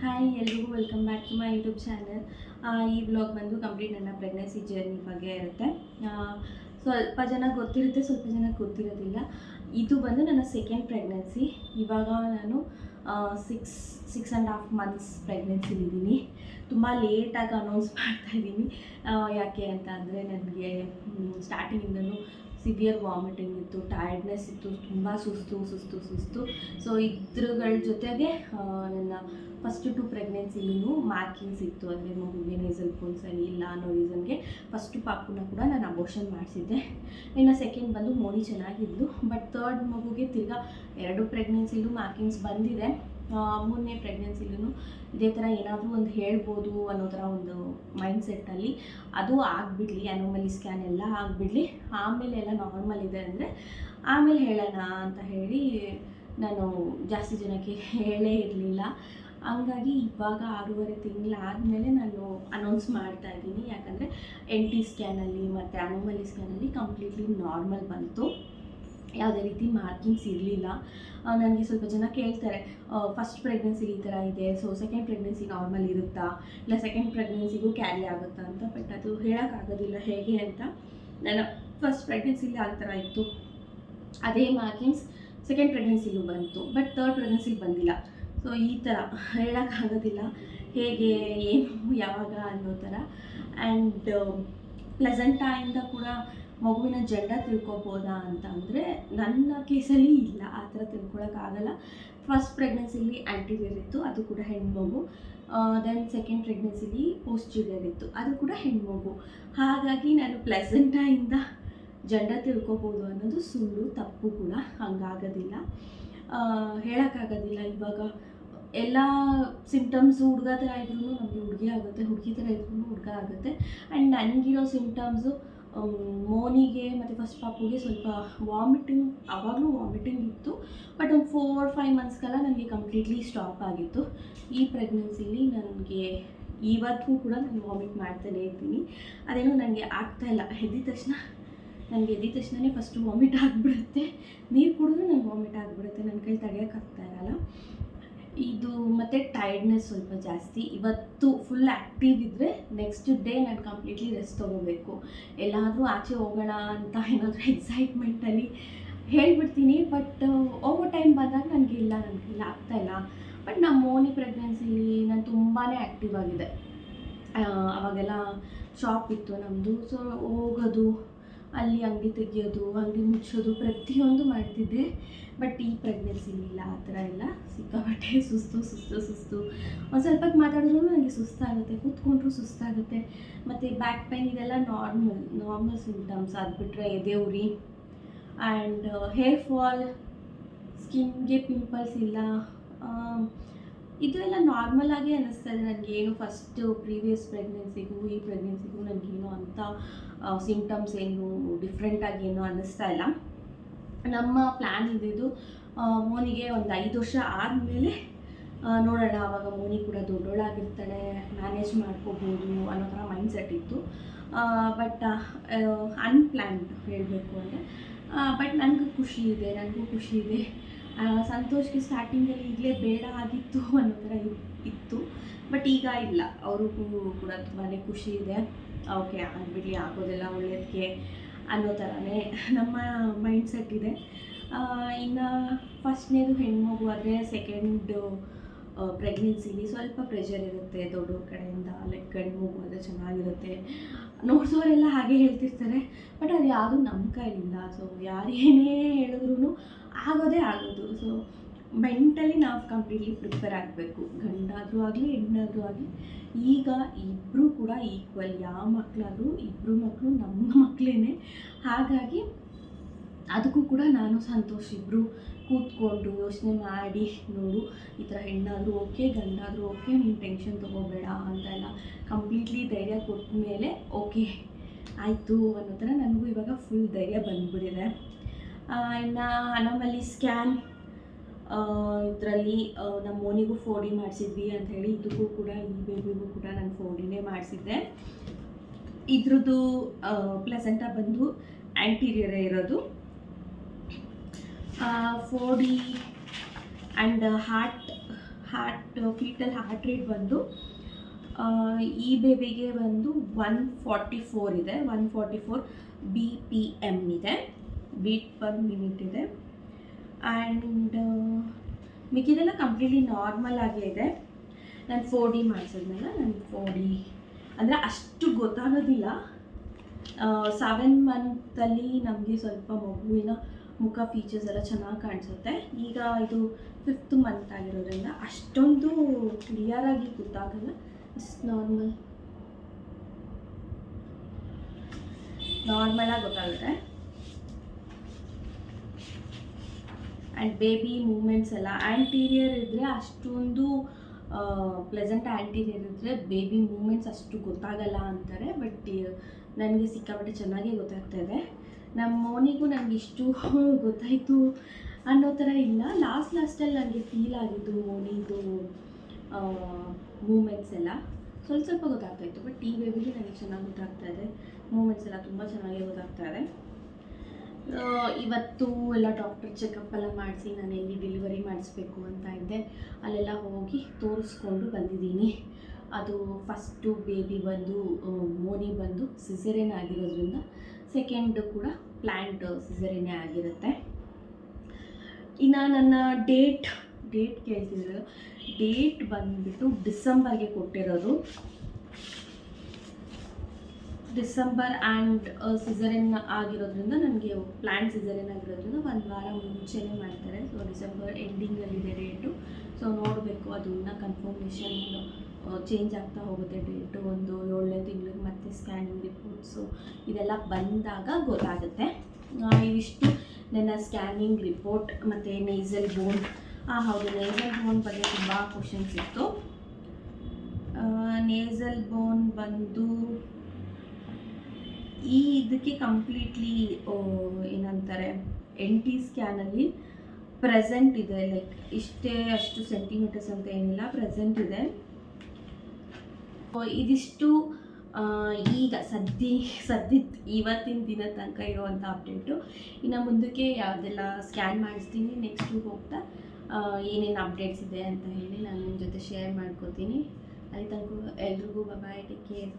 Hi ಎಲ್ರಿಗೂ welcome back to my YouTube channel ಈ blog ಬಂದು ಕಂಪ್ಲೀಟ್ ನನ್ನ ಪ್ರೆಗ್ನೆನ್ಸಿ ಜರ್ನಿ ಬಗ್ಗೆ ಇರುತ್ತೆ. ಸ್ವಲ್ಪ ಜನ ಗೊತ್ತಿರುತ್ತೆ, ಸ್ವಲ್ಪ ಜನ ಗೊತ್ತಿರೋದಿಲ್ಲ. ಇದು ಬಂದು ನನ್ನ ಸೆಕೆಂಡ್ ಪ್ರೆಗ್ನೆನ್ಸಿ ಇವಾಗ ನಾನು six six and half months ಪ್ರೆಗ್ನೆನ್ಸಿಲಿದ್ದೀನಿ ತುಂಬ ಲೇಟಾಗಿ ಅನೌನ್ಸ್ ಮಾಡ್ತಾ ಇದ್ದೀನಿ. ಯಾಕೆ ಅಂತ ಅಂದರೆ, ನನಗೆ ಸ್ಟಾರ್ಟಿಂಗಿಂದನೂ ಸಿವಿಯರ್ ವಾಮಿಟಿಂಗ್ ಇತ್ತು ಟಯರ್ಡ್ನೆಸ್ ಇತ್ತು, ತುಂಬ ಸುಸ್ತು ಸುಸ್ತು ಸುಸ್ತು. ಸೊ ಇದ್ರಗಳ ಜೊತೆಗೆ ನನ್ನ ಫಸ್ಟ್ ಟು ಪ್ರೆಗ್ನೆನ್ಸಿಲೂ ಮಾರ್ಕಿಂಗ್ಸ್ ಇತ್ತು. ಅಂದರೆ ಮಗುವಿಗೆ ನೇಸಲ್ ಫೋನ್ ಸರಿ ಇಲ್ಲ ಅನ್ನೋ ರೀಸನ್ಗೆ ಫಸ್ಟ್ ಪಾಪುನ ಕೂಡ ನಾನು ಅಬೋಷನ್ ಮಾಡಿಸಿದ್ದೆ. ಇನ್ನು ಸೆಕೆಂಡ್ ಬಂದು ಮೋಡಿ ಚೆನ್ನಾಗಿದ್ಲು. ಬಟ್ ತರ್ಡ್ ಮಗುಗೆ ತಿರ್ಗಾ ಎರಡು ಪ್ರೆಗ್ನೆನ್ಸಿಲೂ ಮಾರ್ಕಿಂಗ್ಸ್ ಬಂದಿದೆ. ಮೂರನೇ ಪ್ರೆಗ್ನೆನ್ಸಿಲೂ ಇದೇ ಥರ ಏನಾದರೂ ಒಂದು ಹೇಳ್ಬೋದು ಅನ್ನೋ ಥರ ಒಂದು ಮೈಂಡ್ ಸೆಟ್ಟಲ್ಲಿ ಅದು ಆಗಿಬಿಡಲಿ ಅನೋಮಲಿ ಸ್ಕ್ಯಾನ್ ಎಲ್ಲ ಆಗಿಬಿಡಲಿ, ಆಮೇಲೆ ಎಲ್ಲ ನಾರ್ಮಲ್ ಇದೆ ಅಂದರೆ ಆಮೇಲೆ ಹೇಳೋಣ ಅಂತ ಹೇಳಿ ನಾನು ಜಾಸ್ತಿ ಜನಕ್ಕೆ ಹೇಳೇ ಇರಲಿಲ್ಲ. ಹಂಗಾಗಿ ಇವಾಗ ಆರೂವರೆ ತಿಂಗಳಾದಮೇಲೆ ನಾನು ಅನೌನ್ಸ್ ಮಾಡ್ತಾ ಇದ್ದೀನಿ. ಯಾಕಂದರೆ ಎನ್ ಟಿ ಸ್ಕ್ಯಾನಲ್ಲಿ ಮತ್ತು ಅನೋಮಲಿ ಸ್ಕ್ಯಾನಲ್ಲಿ ಕಂಪ್ಲೀಟ್ಲಿ ನಾರ್ಮಲ್ ಬಂತು. ಯಾವುದೇ ರೀತಿ ಮಾರ್ಕಿಂಗ್ಸ್ ಇರಲಿಲ್ಲ. ನನಗೆ ಸ್ವಲ್ಪ ಜನ ಕೇಳ್ತಾರೆ ಫಸ್ಟ್ ಪ್ರೆಗ್ನೆನ್ಸಿ ಈ ಥರ ಇದೆ ಸೊ ಸೆಕೆಂಡ್ ಪ್ರೆಗ್ನೆನ್ಸಿ ನಾರ್ಮಲ್ ಇರುತ್ತಾ? ಇಲ್ಲ ಸೆಕೆಂಡ್ ಪ್ರೆಗ್ನೆನ್ಸಿಗೂ ಕ್ಯಾರಿ ಆಗುತ್ತಾ ಅಂತ ಬಟ್ ಅದು ಹೇಳೋಕ್ಕಾಗೋದಿಲ್ಲ ಹೇಗೆ ಅಂತ. ನನ್ನ ಫಸ್ಟ್ ಪ್ರೆಗ್ನೆನ್ಸಿಲಿ ಆ ಥರ ಇತ್ತು. ಅದೇ ಮಾರ್ಕಿಂಗ್ಸ್ ಸೆಕೆಂಡ್ ಪ್ರೆಗ್ನೆನ್ಸಿಲೂ ಬಂತು ಬಟ್ ಥರ್ಡ್ ಪ್ರೆಗ್ನೆನ್ಸಿಲಿ ಬಂದಿಲ್ಲ. ಸೊ ಈ ಥರ ಹೇಳೋಕ್ಕಾಗೋದಿಲ್ಲ ಹೇಗೆ, ಏನು, ಯಾವಾಗ ಅನ್ನೋ ಥರ ಆ್ಯಂಡ್ ಪ್ಲೆಸೆಂಟಾಯಿಂದ ಕೂಡ ಮಗುವಿನ ಜಂಡ ತಿಳ್ಕೊಬೋದಾ ಅಂತ ಅಂದರೆ ನನ್ನ ಕೇಸಲ್ಲಿ ಇಲ್ಲ, ಆ ಥರ ತಿಳ್ಕೊಳಕ್ಕಾಗಲ್ಲ ಫಸ್ಟ್ ಪ್ರೆಗ್ನೆನ್ಸಿಲಿ ಆ್ಯಂಟಿರಿಯರ್ ಇತ್ತು, ಅದು ಕೂಡ ಹೆಣ್ಮಗು. ದೆನ್ ಸೆಕೆಂಡ್ ಪ್ರೆಗ್ನೆನ್ಸಿಲಿ ಪೋಸ್ಟೀರಿಯರ್ ಇತ್ತು, ಅದು ಕೂಡ ಹೆಣ್ಮಗು. ಹಾಗಾಗಿ ನಾನು ಪ್ಲೆಸೆಂಟಾಯಿಂದ ಜಂಡ ತಿಳ್ಕೊಬೋದು ಅನ್ನೋದು ಸುಳ್ಳು, ತಪ್ಪು ಕೂಡ ಹಂಗಾಗೋದಿಲ್ಲ. ಹೇಳೋಕ್ಕಾಗೋದಿಲ್ಲ ಇವಾಗ. ಎಲ್ಲ ಸಿಂಪ್ಟಮ್ಸು ಹುಡುಗ ಥರ ಇದ್ರೂ ನಮಗೆ ಹುಡುಗಿ ಆಗುತ್ತೆ, ಹುಡುಗಿ ಥರ ಇದ್ರೂ ಹುಡುಗ ಆಗುತ್ತೆ. ಆ್ಯಂಡ್ ನನಗಿರೋ ಸಿಮ್ಟಮ್ಸು ಮೋನಿಗೆ ಮತ್ತು ಫಸ್ಟ್ ಪಾಪುಗೆ ಸ್ವಲ್ಪ ವಾಮಿಟಿಂಗ್ ಆವಾಗಲೂ ವಾಮಿಟಿಂಗ್ ಇತ್ತು ಬಟ್ ಒಂದು ಫೋರ್ ಫೈವ್ ಮಂತ್ಸ್ಗೆಲ್ಲ ನನಗೆ ಕಂಪ್ಲೀಟ್ಲಿ ಸ್ಟಾಪ್ ಆಗಿತ್ತು. ಈ ಪ್ರೆಗ್ನೆನ್ಸಿಲಿ ನನಗೆ ಇವತ್ತಿಗೂ ಕೂಡ ನಾನು ವಾಮಿಟ್ ಮಾಡ್ತಾನೇ ಇರ್ತೀನಿ ಅದೇನು ನನಗೆ ಆಗ್ತಾ ಇಲ್ಲ. ಎದ್ದಿದ ತಕ್ಷಣ ನನಗೆ ಎದ್ದಿದ ತಕ್ಷಣವೇ ಫಸ್ಟು ವಾಮಿಟ್ ಆಗಿಬಿಡುತ್ತೆ. ನೀರು ಕುಡಿದ್ರೂ ನನಗೆ ವಾಮಿಟ್ ಆಗಿಬಿಡುತ್ತೆ. ನನ್ನ ಕೈ ತಡೆಯೋಕ್ಕಾಗ್ತಾ ಇರಲ್ಲ. ಇದು ಮತ್ತು ಟೈರ್ಡ್ನೆಸ್ ಸ್ವಲ್ಪ ಜಾಸ್ತಿ. ಇವತ್ತು ಫುಲ್ ಆ್ಯಕ್ಟಿವ್ ಇದ್ದರೆ ನೆಕ್ಸ್ಟ್ ಡೇ ನಾನು ಕಂಪ್ಲೀಟ್ಲಿ ರೆಸ್ಟ್ ತೊಗೋಬೇಕು. ಎಲ್ಲಾದರೂ ಆಚೆ ಹೋಗೋಣ ಅಂತ ಏನಾದರೂ ಎಕ್ಸೈಟ್ಮೆಂಟಲ್ಲಿ ಹೇಳ್ಬಿಡ್ತೀನಿ ಬಟ್ ಓವರ್ ಟೈಮ್ ಬಂದಾಗ ನನಗೆ ಇಲ್ಲ ನನಗೆ ಇಲ್ಲ. ಆಗ್ತಾಯಿಲ್ಲ ಬಟ್ ನಮ್ಮ ಮೋನಿ ಪ್ರೆಗ್ನೆನ್ಸಿಲಿ ನಾನು ತುಂಬಾ ಆ್ಯಕ್ಟಿವ್ ಆಗಿದೆ. ಅವಾಗೆಲ್ಲ ಶಾಪ್ ಇತ್ತು ನಮ್ಮದು ಸೊ ಹೋಗೋದು ಅಲ್ಲಿ ಅಂಗಡಿ ತೆಗಿಯೋದು ಅಂಗಡಿ ಮುಚ್ಚೋದು ಪ್ರತಿಯೊಂದು ಮಾಡ್ತಿದ್ದೆ. ಬಟ್ ಈ ಪ್ರೆಗ್ನೆನ್ಸಿ ಇಲ್ಲ ಆ ಥರ ಎಲ್ಲ ಸಿಕ್ಕಾಪಟ್ಟೆ ಸುಸ್ತು ಸುಸ್ತು ಸುಸ್ತು. ಒಂದು ಸ್ವಲ್ಪ ಮಾತಾಡಿದ್ರು ನನಗೆ ಸುಸ್ತಾಗುತ್ತೆ ಕೂತ್ಕೊಂಡ್ರು ಸುಸ್ತಾಗುತ್ತೆ. ಮತ್ತು ಬ್ಯಾಕ್ ಪೈನ್ ಇದೆಲ್ಲ ನಾರ್ಮಲ್ ನಾರ್ಮಲ್ ಸಿಂಟಮ್ಸ್ ಅದು ಬಿಟ್ಟರೆ ಎದೆ ಉರಿ. ಆ್ಯಂಡ್ ಹೇರ್ ಫಾಲ್ ಸ್ಕಿನ್ಗೆ ಪಿಂಪಲ್ಸ್ ಇಲ್ಲ. ಆಮ್, ಇದು ಎಲ್ಲ ನಾರ್ಮಲ್ ಆಗಿ ಅನ್ನಿಸ್ತಾ ಇದೆ ನನಗೇನು ಫಸ್ಟು ಪ್ರೀವಿಯಸ್ ಪ್ರೆಗ್ನೆನ್ಸಿಗೂ ಈ ಪ್ರೆಗ್ನೆನ್ಸಿಗೂ ನನಗೇನು ಅಂಥ ಸಿಂಪ್ಟಮ್ಸ್ ಏನು ಡಿಫ್ರೆಂಟಾಗಿ ಏನು ಅನ್ನಿಸ್ತಾ ಇಲ್ಲ. ನಮ್ಮ ಪ್ಲ್ಯಾನ್ ಇದ್ದಿದ್ದು ಮೋನಿಗೆ ಒಂದು ಐದು ವರ್ಷ ಆದಮೇಲೆ ನೋಡೋಣ ಆವಾಗ ಮೋನಿ ಕೂಡ ದೊಡ್ಡೋಳಾಗಿರ್ತಾಳೆ ಮ್ಯಾನೇಜ್ ಮಾಡ್ಕೋಬೋದು ಅನ್ನೋ ಥರ ಮೈಂಡ್ ಸೆಟ್ ಇತ್ತು ಬಟ್ ಅನ್ಪ್ಲ್ಯಾನ್ಡ್ ಹೇಳಬೇಕು ಅಂದರೆ ಬಟ್ ನನಗೂ ಖುಷಿ ಇದೆ, ನನಗೂ ಖುಷಿ ಇದೆ. ಸಂತೋಷ್ಗೆ ಸ್ಟಾರ್ಟಿಂಗಲ್ಲಿ ಈಗಲೇ ಬೇಡ ಆಗಿತ್ತು ಅನ್ನೋ ಥರ ಇತ್ತು. ಬಟ್ ಈಗ ಇಲ್ಲ. ಅವ್ರಿಗೂ ಕೂಡ ತುಂಬಾ ಖುಷಿ ಇದೆ. ಓಕೆ ಆಗ್ಬಿಡಿ ಆಗೋದೆಲ್ಲ ಒಳ್ಳೆಯದಕ್ಕೆ ಅನ್ನೋ ಥರನೇ ನಮ್ಮ ಮೈಂಡ್ ಸೆಟ್ ಇದೆ ಇನ್ನು ಫಸ್ಟ್ನೇದು ಹೆಣ್ಮಗು ಆದರೆ ಸೆಕೆಂಡ್ ಪ್ರೆಗ್ನೆನ್ಸಿಲಿ ಸ್ವಲ್ಪ ಪ್ರೆಷರ್ ಇರುತ್ತೆ. ದೊಡ್ಡವ್ರ ಕಡೆಯಿಂದ ಲೈಕ್ ಗಂಡು ಮಗು ಚೆನ್ನಾಗಿರುತ್ತೆ. ನೋಡ್ಸೋರೆಲ್ಲ ಹಾಗೆ ಹೇಳ್ತಿರ್ತಾರೆ. ಬಟ್ ಅದು ಯಾವುದೂ ನಮ್ಮ ಕೈಲಿಲ್ಲ ಸೊ ಯಾರು ಏನೇ ಹೇಳಿದ್ರು ಆಗೋದೇ ಆಗೋದು. ಸೊ ಮೆಂಟಲಿ ನಾವು ಕಂಪ್ಲೀಟ್ಲಿ ಪ್ರಿಪೇರ್ ಆಗಬೇಕು. ಗಂಡಾದರೂ ಆಗಲಿ, ಹೆಣ್ಣಾದರೂ ಆಗಲಿ, ಈಗ ಇಬ್ಬರು ಕೂಡ ಈಕ್ವಲ್ ಯಾವ ಮಕ್ಕಳಾದರೂ ಇಬ್ಬರು ಮಕ್ಕಳು ನಮ್ಮ ಮಕ್ಕಳೇ ಹಾಗಾಗಿ, ಅದಕ್ಕೂ ಕೂಡ ನಾನು ಸಂತೋಷ ಇಬ್ಬರು ಕೂತ್ಕೊಂಡು ಯೋಚನೆ ಮಾಡಿ, ನೋಡು, ಈ ಥರ ಹೆಣ್ಣಾದರೂ ಓಕೆ, ಗಂಡಾದರೂ ಓಕೆ, ನೀನು ಟೆನ್ಷನ್ ತೊಗೋಬೇಡ ಅಂತ ಎಲ್ಲ ಕಂಪ್ಲೀಟ್ಲಿ ಧೈರ್ಯ ಕೊಟ್ಟ ಮೇಲೆ ಓಕೆ, ಆಯಿತು ಅನ್ನೋ ಥರ ನನಗೂ ಇವಾಗ ಫುಲ್ ಧೈರ್ಯ ಬಂದುಬಿಟ್ಟಿದೆ. ಇನ್ನು ಅನಮಲಿ ಸ್ಕ್ಯಾನ್ ಇದರಲ್ಲಿ ನಮ್ಮ ಮೋನಿಗೂ ಫೋರ್ ಡಿ ಮಾಡಿಸಿದ್ವಿ ಅಂತ ಹೇಳಿ ಇದಕ್ಕೂ ಕೂಡ, ಈ ಬೇಬಿಗೂ ಕೂಡ ನಾನು ಫೋರ್ ಡಿನೇ ಮಾಡಿಸಿದ್ದೆ. ಇದ್ರದ್ದು ಪ್ಲೆಸೆಂಟ ಬಂದು ಆ್ಯಂಟೀರಿಯರೇ ಇರೋದು. Four D and heart heart fetal heart rate ಬಂದು ಈ ಬೇಬಿಗೆ ಬಂದು ಒನ್ ಫಾರ್ಟಿ ಫೋರ್ ಇದೆ. One forty four B P M ಇದೆ. ಬೀಟ್ ಪರ್ ಮಿನಿಟ್ ಇದೆ. ಆ್ಯಂಡ್ ಮಿಕ್ಕಿದೆಲ್ಲ ಕಂಪ್ಲೀಟ್ಲಿ ನಾರ್ಮಲ್ ಆಗೇ ಇದೆ. ನಾನು ಫೋರ್ ಡಿ ಮಾಡಿಸಿದ್ಮೇಲೆ ನಾನು ಫೋರ್ ಡಿ ಅಂದರೆ ಅಷ್ಟು ಗೊತ್ತಾಗೋದಿಲ್ಲ. ಸೆವೆನ್ ಮಂತಲ್ಲಿ ನಮಗೆ ಸ್ವಲ್ಪ ಮಗುವಿನ ಮುಖ ಫೀಚರ್ಸ್ ಎಲ್ಲ ಚೆನ್ನಾಗಿ ಕಾಣಿಸುತ್ತೆ. ಈಗ ಇದು ಫಿಫ್ತ್ ಮಂತ್ ಆಗಿರೋದ್ರಿಂದ ಅಷ್ಟೊಂದು ಕ್ಲಿಯರಾಗಿ ಗೊತ್ತಾಗಲ್ಲ. ಜಸ್ಟ್ ನಾರ್ಮಲ್ ನಾರ್ಮಲಾಗಿ ಗೊತ್ತಾಗುತ್ತೆ. ಆ್ಯಂಡ್ ಬೇಬಿ ಮೂಮೆಂಟ್ಸ್ ಎಲ್ಲ ಆ್ಯಂಟೀರಿಯರ್ ಇದ್ದರೆ ಅಷ್ಟೊಂದು ಪ್ಲೆಸೆಂಟ್ ಆ್ಯಂಟೀರಿಯರ್ ಇದ್ದರೆ ಬೇಬಿ ಮೂಮೆಂಟ್ಸ್ ಅಷ್ಟು ಗೊತ್ತಾಗಲ್ಲ ಅಂತಾರೆ ಬಟ್ ನನಗೆ ಸಿಕ್ಕಾಪಟ್ಟೆ ಚೆನ್ನಾಗೇ ಗೊತ್ತಾಗ್ತಾ ಇದೆ. ನಮ್ಮ ಮೋನಿಗೂ ನನಗೆ ಇಷ್ಟು ಗೊತ್ತಾಯಿತು ಅನ್ನೋ ಥರ ಇಲ್ಲ. ಲಾಸ್ಟ್ ಲಾಸ್ಟಲ್ಲಿ ನನಗೆ ಫೀಲ್ ಆಗಿದ್ದು ಮೋನಿದು ಮೂಮೆಂಟ್ಸ್ ಎಲ್ಲ ಸ್ವಲ್ಪ ಸ್ವಲ್ಪ ಗೊತ್ತಾಗ್ತಾ ಇತ್ತು. ಬಟ್ ಈ ಬೇಬಿಗೆ ನನಗೆ ಚೆನ್ನಾಗಿ ಗೊತ್ತಾಗ್ತಾ ಇದೆ. ಮೂಮೆಂಟ್ಸ್ ಎಲ್ಲ ತುಂಬ ಚೆನ್ನಾಗಿ ಗೊತ್ತಾಗ್ತಾ ಇದೆ. ಇವತ್ತು ಎಲ್ಲ ಡಾಕ್ಟರ್ ಚೆಕಪ್ ಎಲ್ಲ ಮಾಡಿಸಿ ನಾನು ಎಲ್ಲಿ ಡೆಲಿವರಿ ಮಾಡಿಸ್ಬೇಕು ಅಂತ ಇದ್ದೆ. ಅಲ್ಲೆಲ್ಲ ಹೋಗಿ ತೋರಿಸ್ಕೊಂಡು ಬಂದಿದ್ದೀನಿ. ಅದು ಫಸ್ಟು ಬೇಬಿ ಬಂದು ಮೋನಿ ಬಂದು ಸಿಸೇರಿಯನ್ ಆಗಿರೋದ್ರಿಂದ ಸೆಕೆಂಡು ಕೂಡ ಪ್ಲ್ಯಾಂಟ್ ಸಿಸರಿನೇ ಆಗಿರುತ್ತೆ. ಇನ್ನು ನನ್ನ ಡೇಟ್ ಡೇಟ್ ಕೇಳ್ತಿದ್ರು ಡೇಟ್ ಬಂದುಬಿಟ್ಟು ಡಿಸೆಂಬರ್ಗೆ ಕೊಟ್ಟಿರೋದು. ಡಿಸೆಂಬರ್ ಆ್ಯಂಡ್ ಸಿಸರಿನ್ ಆಗಿರೋದ್ರಿಂದ ನನಗೆ ಪ್ಲ್ಯಾನ್ ಸಿಸರಿನ್ ಆಗಿರೋದ್ರಿಂದ ಒಂದು ವಾರ ಮುಂಚೆನೇ ಮಾಡ್ತಾರೆ. ಸೊ ಡಿಸೆಂಬರ್ ಎಂಡಿಂಗಲ್ಲಿದೆ ಡೇಟು ಸೊ ನೋಡಬೇಕು ಅದು ಇನ್ನೂ ಕನ್ಫರ್ಮೇಷನ್ ಚೇಂಜ್ ಆಗ್ತಾ ಹೋಗುತ್ತೆ ಡೇಟು ಒಂದು ಏಳನೇ ತಿಂಗಳಿಗೆ ಮತ್ತೆ ಸ್ಕ್ಯಾನಿಂಗ್ ರಿಪೋರ್ಟ್ಸು ಇದೆಲ್ಲ ಬಂದಾಗ ಗೊತ್ತಾಗುತ್ತೆ. ಇವಿಷ್ಟು ನನ್ನ ಸ್ಕ್ಯಾನಿಂಗ್ ರಿಪೋರ್ಟ್ ಮತ್ತು ನೇಸಲ್ ಬೋನ್ ಹಾಂ ಹೌದು ನೇಸಲ್ ಬೋನ್ ಬಗ್ಗೆ ತುಂಬ ಕ್ವಶನ್ಸ್ ಇತ್ತು. ನೇಸಲ್ ಬೋನ್ ಬಂದು ಈ ಇದಕ್ಕೆ ಕಂಪ್ಲೀಟ್ಲಿ ಏನಂತಾರೆ ಎನ್ ಟಿ ಸ್ಕ್ಯಾನಲ್ಲಿ ಪ್ರೆಸೆಂಟ್ ಇದೆ ಲೈಕ್ ಇಷ್ಟೇ ಅಷ್ಟು ಸೆಂಟಿಮೀಟರ್ಸ್ ಅಂತ ಏನಿಲ್ಲ ಪ್ರೆಸೆಂಟ್ ಇದೆ. ಇದಿಷ್ಟು ಈಗ ಸದ್ಯ ಸದ್ಯದ ಇವತ್ತಿನ ದಿನ ತನಕ ಇರುವಂಥ ಅಪ್ಡೇಟು ಇನ್ನು ಮುಂದಕ್ಕೆ ಯಾವುದೆಲ್ಲ ಸ್ಕ್ಯಾನ್ ಮಾಡಿಸ್ತೀನಿ ನೆಕ್ಸ್ಟು ಹೋಗ್ತಾ ಏನೇನು ಅಪ್ಡೇಟ್ಸ್ ಇದೆ ಅಂತ ಹೇಳಿ ನಾನು ನಿಮ್ಮ ಜೊತೆ ಶೇರ್ ಮಾಡ್ಕೋತೀನಿ. ಅಲ್ಲಿ ತನಕ ಎಲ್ರಿಗೂ ಬಬಾಯ್ ಟೇಕ್ ಕೇರ್